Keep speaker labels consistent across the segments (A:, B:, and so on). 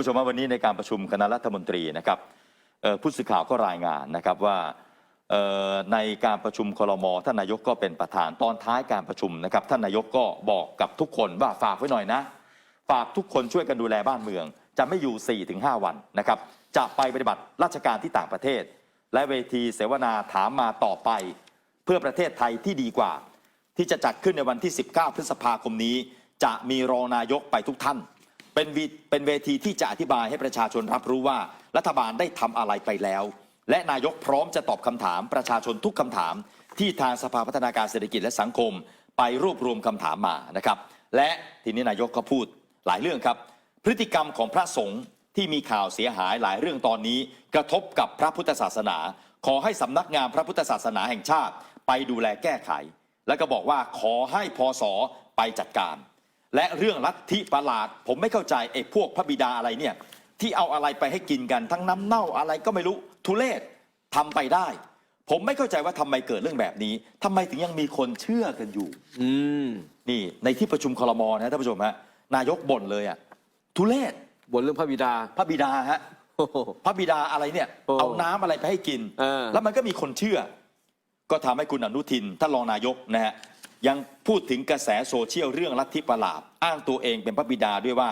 A: ผู้ชมว่าวันนี้ในการประชุมคณะรัฐมนตรีนะครับผู้สื่อข่าวก็รายงานนะครับว่าในการประชุมคลมท่านนายกก็เป็นประธานตอนท้ายการประชุมนะครับท่านนายกก็บอกกับทุกคนว่าฝากไว้หน่อยนะ ฝากทุกคนช่วยกันดูแลบ้านเมือง จะไม่อยู่ 4-5 วันนะครับจะไปปฏิบัติราชการที่ต่างประเทศ และเวทีเสวนาถามมาต่อไป เพื่อประเทศไทยที่ดีกว่า ที่จะจัดขึ้นในวันที่ 19 พฤษภาคมนี้ จะมีรองนายกไปทุกท่าน เป็นวีเป็นเวทีที่จะอธิบายให้ประชาชนรับรู้ว่ารัฐบาลได้ทำอะไรไปแล้ว และนายกพร้อมจะตอบคำถามประชาชนทุกคำถาม ที่ทางสภาพัฒนาการเศรษฐกิจและสังคม ไปรวบรวมคำถามมานะครับ และทีนี้นายกก็พูดหลายเรื่องครับ พฤติกรรมของพระสงฆ์ที่มีข่าวเสียหายหลายเรื่องตอนนี้ กระทบกับพระพุทธศาสนา ขอให้สำนักงานพระพุทธศาสนาแห่งชาติ ไปดูแลแก้ไข แล้วก็บอกว่าขอให้พศไปจัดการ และเรื่องลัทธิประหลาด ผมไม่เข้าใจไอ้พวกพระบิดาอะไรเนี่ยที่เอาอะไรไปให้กินกันทั้งน้ำเน่าอะไรก็ไม่รู้ทุเลศทำไปได้ ผมไม่เข้าใจว่าทำไมเกิดเรื่องแบบนี้ทำไมถึงยังมีคนเชื่อกันอยู่
B: อืม
A: นี่ในที่ประชุมคลมนะท่านผู้ชมฮะนายกบ่นเลยอะทุเลศ
B: บนเรื่องพระบิดา
A: พระบิดาฮะ
B: โอ้โห
A: พระบิดาอะไรเนี่ย
B: โอ้
A: เอาน้ำอะไรไปให้กิน
B: เออ
A: แล้วมันก็มีคนเชื่อ ก็ทำให้คุณอนุทินท่านรองนายกนะฮะ ยังพูดถึงกระแสโซเชียลเรื่องลัทธิประหลาดอ้างตัวเองเป็นพระบิดาด้วยว่า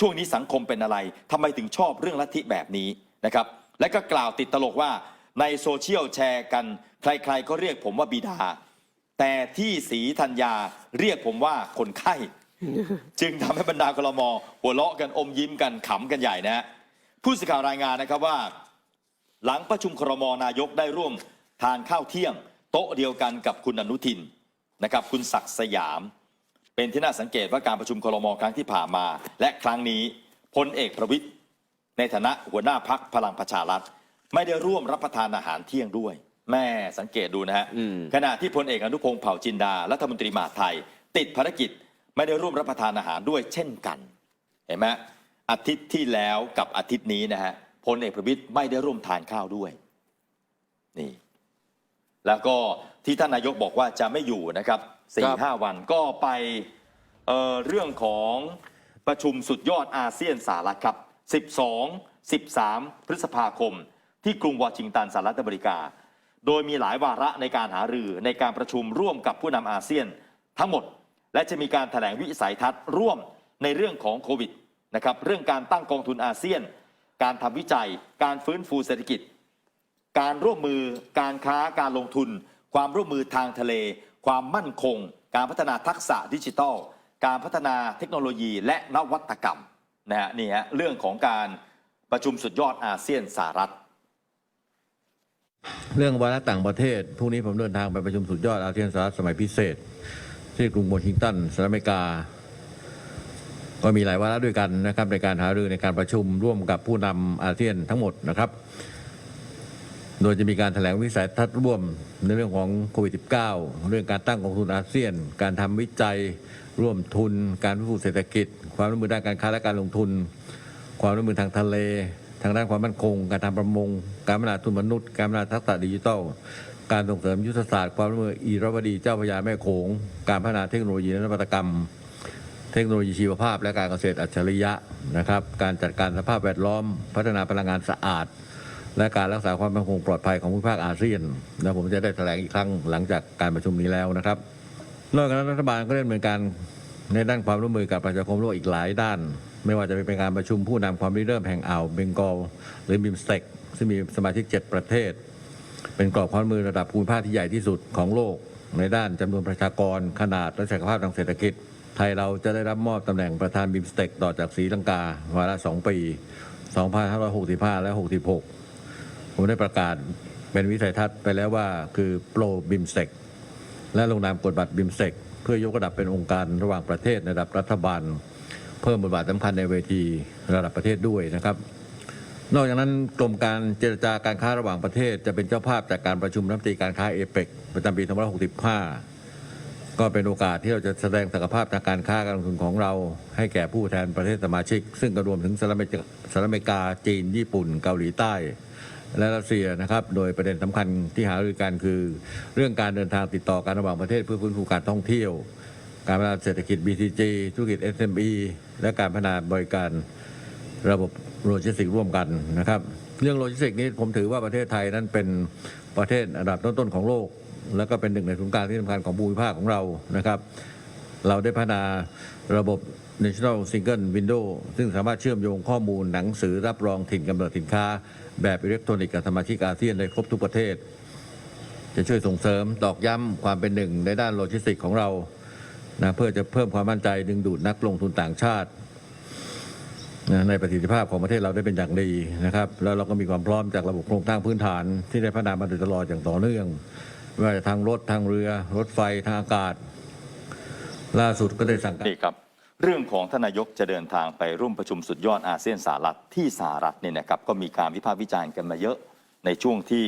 A: ช่วงนี้สังคมเป็นอะไรทำไมถึงชอบเรื่องลัทธิแบบนี้นะครับ และก็กล่าวติดตลกว่าในโซเชียลแชร์กัน ใครๆก็เรียกผมว่าบิดา แต่ที่ศรีธัญญาเรียกผมว่าคนไข้ จึงทำให้บรรดาคลมหัวเราะกันอมยิ้มกันขำกันใหญ่นะฮะผู้สื่อข่าวรายงานนะครับว่า หลังประชุมครมนายกได้ร่วมทานข้าวเที่ยง โต๊ะเดียวกันกับคุณอนุทิน นะครับคุณศักดิ์สยาม เป็นที่น่าสังเกตว่าการประชุมครมครั้งที่ผ่านมา และครั้งนี้พลเอกประวิตยในฐานะหัวหน้าพักพลังประชารัฐ ไม่ได้ร่วมรับประทานอาหารเที่ยงด้วย แม่สังเกตดูนะฮะ
B: อืม
A: ขณะที่พลเอกอนุพงศ์เผ่าจินดารัฐมนตรีมหาดไทย ติดภารกิจไม่ได้ร่วมรับประทานอาหารด้วยเช่นกัน เห็นไหมอาทิตย์ที่แล้วกับอาทิตย์นี้นะฮะพลเอกประวิตยไม่ได้ร่วมทานข้าวด้วยนี่ แล้วก็ที่ท่านนายกบอกว่าจะไม่อยู่นะครับ
B: ครั
A: สี่
B: บ
A: ห้าวันก็ไปเอ่อเรื่องของประชุมสุดยอดอาเซียนสหรัฐครับ 12 13 พฤษภาคม ที่กรุงวอชิงตันสหรัฐอเมริกา โดยมีหลายวาระในการหารือในการประชุมร่วมกับผู้นำอาเซียนทั้งหมด และจะมีการถแถลงวิสัยทัศน์ร่วมในเรื่องของโควิดนะครับเรื่องการตั้งกองทุนอาเซียน การทำวิจัย การฟื้นฟูเศรษฐกิจ การร่วมมือการค้าการลงทุน ความร่วมมือทางทะเล ความมั่นคง การพัฒนาทักษะดิจิทัล การพัฒนาเทคโนโลยีและนวัตกรรมนะฮะนี่ฮะเรื่องของการประชุมสุดยอดอาเซียนสหรัฐ
C: เรื่องวาระต่างประเทศพรุ่งนี้ผมเดินทางไปประชุมสุดยอดอาเซียนสหรัฐสมัยพิเศษ ที่กรุงวอชิงตันสหรัฐอเมริกา ก็มีหลายวาระด้วยกันนะครับในการหารือในการประชุมร่วมกับผู้นำอาเซียนทั้งหมดนะครับ โดยจะมีการแถลงวิสัยทัศน์ร่วมในเรื่องของโควิด -19 เรื่องการตั้งกองทุนอาเซียน การทำวิจัยร่วมทุน การฟื้นฟูเศรษฐกิจ ความร่วมมือด้านการค้าและการลงทุน ความร่วมมือทางทะเล ทางด้านความมั่นคง การทำประมง การพัฒนาทุนมนุษย์ การพัฒนาทักษะดิจิทัล การส่งเสริมยุทธศาสตร์ความร่วมมืออีรวดีเจ้าพระยาแม่โขง การพัฒนาเทคโนโลยีและนวัตกรรม เทคโนโลยีชีวภาพ และการเกษตรอัจฉริยะนะครับ การจัดการสภาพแวดล้อม พัฒนาพลังงานสะอาด และการรักษาความมั่นคงปลอดภัยของภูมิภาคอาเซียนแล้วผมจะได้แถลงอีกครั้งหลังจากการประชุมนี้แล้วนะครับ นอกจากนั้นรัฐบาลก็ได้ดำเนินการในด้านความร่วมมือกับประชาคมโลกอีกหลายด้าน ไม่ว่าจะเป็นการประชุมผู้นำความริเริ่มแห่งอ่าวเบงกอลหรือบิมสเต็กซึ่งมีสมาชิก 7 ประเทศ เป็นกรอบความมือระดับภูมิภาคที่ใหญ่ที่สุดของโลก ในด้านจำนวนประชากรขนาดและศักยภาพทางเศรษฐกิจ ไทยเราจะได้รับมอบตำแหน่งประธานบิมสเต็กต่อจากศรีลังกาวาระสองปี 2565 และ 66 ผมได้ประกาศเป็นวิสัยทัศน์ไปแล้วว่าคือโปรบิมเซกและลงนามกฎบัตรบิมเซกเพื่อยกระดับเป็นองค์การระหว่างประเทศในระดับรัฐบาล เพิ่มบทบาทสำคัญในเวทีระดับประเทศด้วยนะครับ นอกจากนั้นกรมการเจรจาการค้าระหว่างประเทศ จะเป็นเจ้าภาพจากการประชุมรัฐมนตรีการค้าเอเปกประจำปี2565 ก็เป็นโอกาสที่เราจะแสดงศักยภาพทางการค้าการลงทุนของเรา ให้แก่ผู้แทนประเทศสมาชิก ซึ่งก็รวมถึงสหรัฐอเมริกาสหรัฐอเมริกาจีน ญี่ปุ่น เกาหลีใต้ และรัสเซียนะครับ โดยประเด็นสำคัญที่หารือกันคือ เรื่องการเดินทางติดต่อการระหว่างประเทศเพื่อฟื้นฟูการท่องเที่ยว การพัฒนาเศรษฐกิจ BCG ธุรกิจ SME และการพัฒนาบริการระบบโลจิสติกส์ร่วมกันนะครับ เรื่องโลจิสติกส์นี้ผมถือว่าประเทศไทยนั้นเป็นประเทศอันดับต้นๆของโลก แล้วก็เป็นหนึ่งในศูนย์กลางที่สำคัญของภูมิภาคของเรานะครับ เราได้พัฒนาระบบ National Single Window ซึ่งสามารถเชื่อมโยงข้อมูลหนังสือรับรองถิ่นกำเนิดสินค้า แบบอิเล็กทรอนิกส์กับสมาชิกอาเซียนได้ครบทุกประเทศ จะช่วยส่งเสริมตอกย้ำความเป็นหนึ่งในด้านโลจิสติกส์ของเรานะเพื่อจะเพิ่มความมั่นใจดึงดูดนักลงทุนต่างชาตินะในประสิทธิภาพของประเทศเราได้เป็นอย่างดีนะครับ แล้วเราก็มีความพร้อมจากระบบโครงสร้างพื้นฐานที่ได้พัฒนามาโดยตลอดอย่างต่อเนื่องไม่ว่าจะทางรถทางเรือ รถไฟทางอากาศ ล่าสุดก็ได้สั่งการ
A: นี่ครับเรื่องของท่านนายกจะเดินทางไปร่วมประชุมสุดยอดอาเซียนสหรัฐที่สหรัฐเนี่ยนะครับก็มีการวิพากษ์วิจารณ์กันมาเยอะในช่วงที่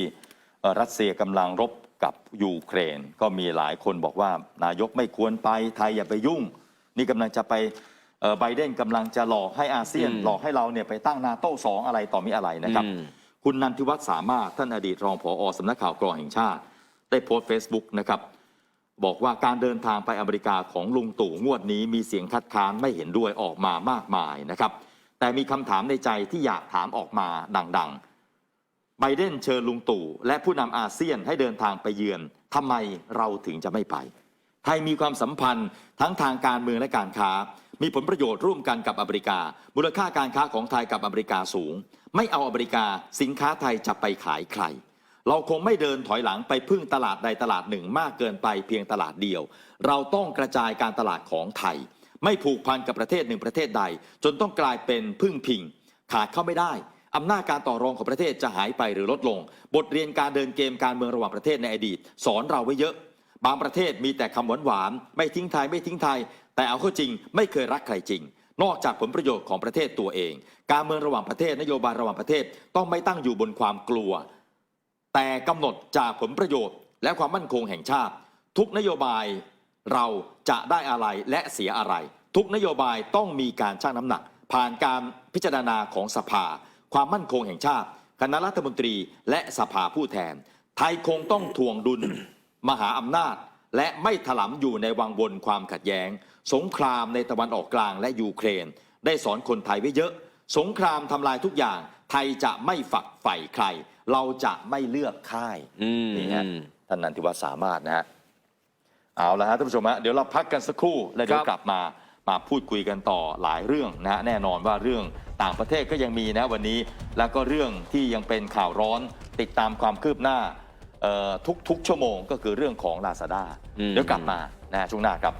A: เอ่อรัสเซียกำลังรบกับยูเครน ก็มีหลายคนบอกว่านายกไม่ควรไปไทยอย่าไปยุ่ง นี่กำลังจะไปเอ่อไบเดนกำลังจะหลอกให้อาเซียน
B: อืม
A: หลอกให้เราเนี่ยไปตั้งนาโต้สองอะไรต่อมีอะไรนะครับ
B: อืม
A: คุณนันทิวัฒน์สามารถท่านอดีตรองผอสำนักข่าวกรองแห่งชาติ ได้โพสต์เฟซบุ๊กนะครับ บอกว่าการเดินทางไปอเมริกาของลุงตู่งวดนี้มีเสียงคัดค้านไม่เห็นด้วยออกมามากมายนะครับ แต่มีคำถามในใจที่อยากถามออกมาดังๆไบเดนเชิญลุงตู่และผู้นำอาเซียนให้เดินทางไปเยือนทำไมเราถึงจะไม่ไป ไทยมีความสัมพันธ์ทั้งทางการเมืองและการค้า มีผลประโยชน์ร่วมกันกับอเมริกา มูลค่าการค้าของไทยกับอเมริกาสูง ไม่เอาอเมริกาสินค้าไทยจะไปขายใคร เราคงไม่เดินถอยหลังไปพึ่งตลาดใดตลาดหนึ่งมากเกินไปเพียงตลาดเดียว เราต้องกระจายการตลาดของไทย ไม่ผูกพันกับประเทศหนึ่งประเทศใด จนต้องกลายเป็นพึ่งพิง ขาดเข้าไม่ได้อำนาจการต่อรองของประเทศจะหายไปหรือลดลง บทเรียนการเดินเกมการเมืองระหว่างประเทศในอดีต สอนเราไว้เยอะ บางประเทศมีแต่คำหวานหวานๆไม่ทิ้งไทยไม่ทิ้งไทย แต่เอาเข้าจริง ไม่เคยรักใครจริงนอกจากผลประโยชน์ของประเทศตัวเอง การเมืองระหว่างประเทศนโยบายระหว่างประเทศต้องไม่ตั้งอยู่บนความกลัว แต่กำหนดจากผลประโยชน์ และความมั่นคงแห่งชาติ ทุกนโยบายเราจะได้อะไรและเสียอะไร ทุกนโยบายต้องมีการชั่งน้ำหนัก ผ่านการพิจารณาของสภา ความมั่นคงแห่งชาติ คณะรัฐมนตรีและสภาผู้แทน ไทยคงต้องทวงดุล มหาอำนาจ และไม่ถลำอยู่ในวังวนความขัดแย้ง สงครามในตะวันออกกลางและยูเครน ได้สอนคนไทยไว้เยอะ สงครามทำลายทุกอย่าง ทยจะไม่ฝักใฝ่ใคร เราจะไม่เลือกค่าย
B: อืม
A: นี่ฮะ
B: อืม
A: ท่านนันทิวัฒน์สามารถนะฮะเอาละฮะท่านผู้ชมฮะเดี๋ยวเราพักกันสักครู่แล้วเดี๋ยว
B: ครับ
A: กลับมามาพูดคุยกันต่อหลายเรื่องนะฮะแน่นอนว่าเรื่องต่างประเทศก็ยังมีนะวันนี้ แล้วก็เรื่องที่ยังเป็นข่าวร้อนติดตามความคืบหน้าเอ่อทุกๆ ชั่วโมงก็คือเรื่องของลาซาด้า
B: อืม
A: เดี๋ยวกลับมานะฮะช่วงหน้าครับ